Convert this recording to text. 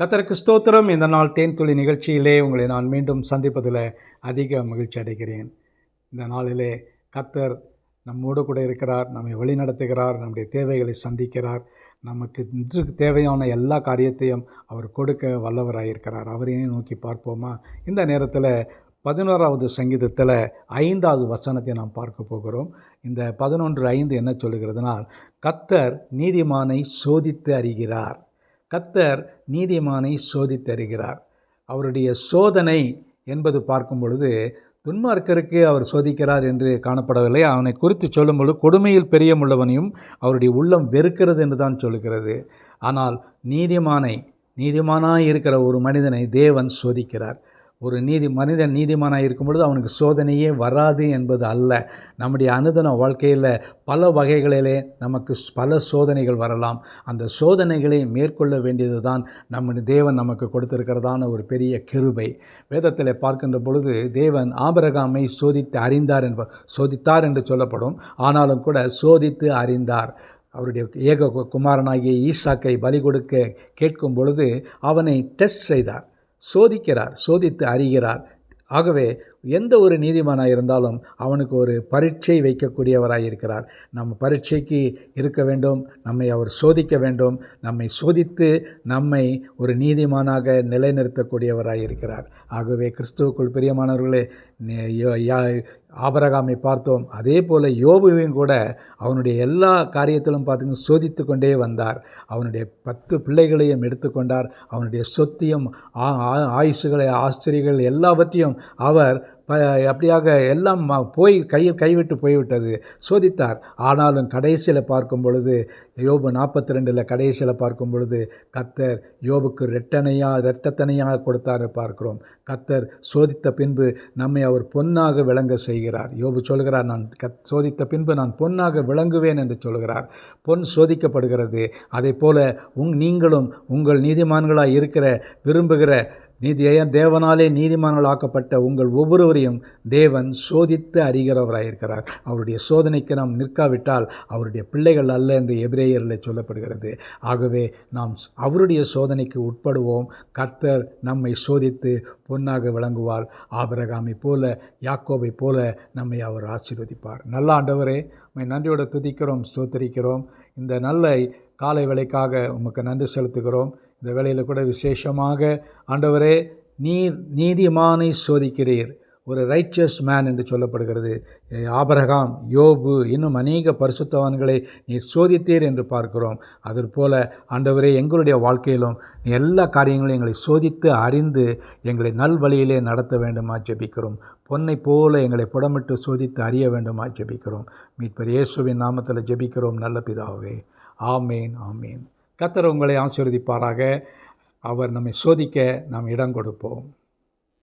கத்தருக்கு ஸ்தோத்திரம். இந்த நாள் தேன் துளி நிகழ்ச்சியிலே உங்களை நான் மீண்டும் சந்திப்பதில் அதிக மகிழ்ச்சி அடைகிறேன். இந்த நாளிலே கத்தர் நம்மோடு கூட இருக்கிறார் நம்மை வழிநடத்துகிறார் நம்முடைய தேவைகளை சந்திக்கிறார். நமக்கு இன்று தேவையான எல்லா காரியத்தையும் அவர் கொடுக்க வல்லவராயிருக்கிறார். அவரையே நோக்கி பார்ப்போமா? இந்த நேரத்தில் பதினோராவது சங்கீதத்தில் ஐந்தாவது வசனத்தை நாம் பார்க்க போகிறோம். இந்த பதினொன்று ஐந்து என்ன சொல்லுகிறதுனால் கத்தர் நீதிமானை சோதித்து அறிகிறார். கத்தர் நீதிமானை சோதித்தருகிறார். அவருடைய சோதனை என்பது பார்க்கும் பொழுது துன்மார்க்கருக்கு அவர் சோதிக்கிறார் என்று காணப்படவில்லை. அவனை குறித்து சொல்லும்பொழுது கொடுமையில் பெரியமுள்ளவனையும் அவருடைய உள்ளம் வெறுக்கிறது என்று தான் சொல்லுகிறது ஆனால் நீதிமானை நீதிமானாய் இருக்கிற ஒரு மனிதனை தேவன் சோதிக்கிறார். ஒரு நீதி மனிதன் நீதிமானாக இருக்கும் பொழுது அவனுக்கு சோதனையே வராது என்பது அல்ல. நம்முடைய அனுதன வாழ்க்கையில் பல வகைகளிலே நமக்கு பல சோதனைகள் வரலாம். அந்த சோதனைகளை மேற்கொள்ள வேண்டியது தான் நம்முடைய தேவன் நமக்கு கொடுத்திருக்கிறதான ஒரு பெரிய கிருபை. வேதத்தில் பார்க்கின்ற பொழுது தேவன் ஆபரகாமை சோதித்து அறிந்தார் என்ப சோதித்தார் என்று சொல்லப்படும். ஆனாலும் கூட சோதித்து அறிந்தார். அவருடைய ஏக குமாரனாகிய ஈசாக்கை பலி கொடுக்க கேட்கும் பொழுது அவனை டெஸ்ட் செய்தார். சோதிக்கிறார் சோதித்து அறிகிறார். ஆகவே எந்த ஒரு நீதிமானாக இருந்தாலும் அவனுக்கு ஒரு பரீட்சை வைக்கக்கூடியவராக இருக்கிறார். நம்ம பரீட்சைக்கு இருக்க வேண்டும் நம்மை அவர் சோதிக்க வேண்டும் நம்மை சோதித்து நம்மை ஒரு நீதிமானாக நிலைநிறுத்தக்கூடியவராக இருக்கிறார். ஆகவே கிறிஸ்துவுக்குள் பிரியமானவர்களே ஆபரகாமை பார்த்தோம். அதே போல் யோபுவையும் கூட அவனுடைய எல்லா காரியத்திலும் பார்த்திங்கன்னா சோதித்து கொண்டே வந்தார். அவனுடைய பத்து பிள்ளைகளையும் எடுத்துக்கொண்டார். அவனுடைய சொத்தையும் ஆயுசுகளை ஆசிரியர்கள் எல்லாவற்றையும் அவர் அப்படியாக எல்லாம் போய் கை கைவிட்டு போய்விட்டது. சோதித்தார். ஆனாலும் கடைசியில் பார்க்கும் பொழுது யோபு நாற்பத்தி ரெண்டில் கடைசியில் பார்க்கும் பொழுது கத்தர் யோபுக்கு ரெட்டனையாக ரெட்டத்தனையாக கொடுத்தார் பார்க்கிறோம். கத்தர் சோதித்த பின்பு நம்மை அவர் பொன்னாக விளங்க செய்கிறார். யோபு சொல்கிறார் நான் கத் சோதித்த பின்பு நான் பொன்னாக விளங்குவேன் என்று சொல்கிறார். பொன் சோதிக்கப்படுகிறது. அதே போல உங் நீங்களும் உங்கள் நீதிமான்களாக இருக்கிற விரும்புகிற நீதிய தேவனாலே நீதிமான்களாக்கப்பட்ட உங்கள் ஒவ்வொருவரையும் தேவன் சோதித்து அறிகிறவராயிருக்கிறார். அவருடைய சோதனைக்கு நாம் நிற்காவிட்டால் அவருடைய பிள்ளைகள் அல்ல என்று எபிரேயரில் சொல்லப்படுகிறது. ஆகவே நாம் அவருடைய சோதனைக்கு உட்படுவோம். கர்த்தர் நம்மை சோதித்து பொன்னாக விளங்குவார். ஆபரகாமை போல யாக்கோவை போல நம்மை அவர் ஆசீர்வதிப்பார். நல்ல ஆண்டவரே உண்மை நன்றியோடு துதிக்கிறோம் ஸ்தோத்தரிக்கிறோம். இந்த நல்ல காலை வேலைக்காக உமக்கு நன்றி செலுத்துகிறோம். இந்த வேலையில் கூட விசேஷமாக ஆண்டவரே நீர் நீதிமானை சோதிக்கிறீர். ஒரு ரைச்சஸ் மேன் என்று சொல்லப்படுகிறது. ஆபரகாம் யோபு இன்னும் அநேக பரிசுத்தவான்களை நீர் சோதித்தீர் என்று பார்க்கிறோம். அதுபோல் ஆண்டவரே எங்களுடைய வாழ்க்கையிலும் எல்லா காரியங்களையும் எங்களை சோதித்து அறிந்து எங்களை நல் வழியிலே நடத்த வேண்டுமா ஜெபிக்கிறோம். பொன்னை போல எங்களை புடமிட்டு சோதித்து அறிய வேண்டுமா ஜெபிக்கிறோம். மீட்பர் இயேசுவின் நாமத்தில் ஜெபிக்கிறோம். நல்ல பிதாவே. ஆமேன் ஆமேன். கத்தர் உங்களை ஆசீர்வதிப்பாராக. அவர் நம்மை சோதிக்க நாம் இடம் கொடுப்போம்.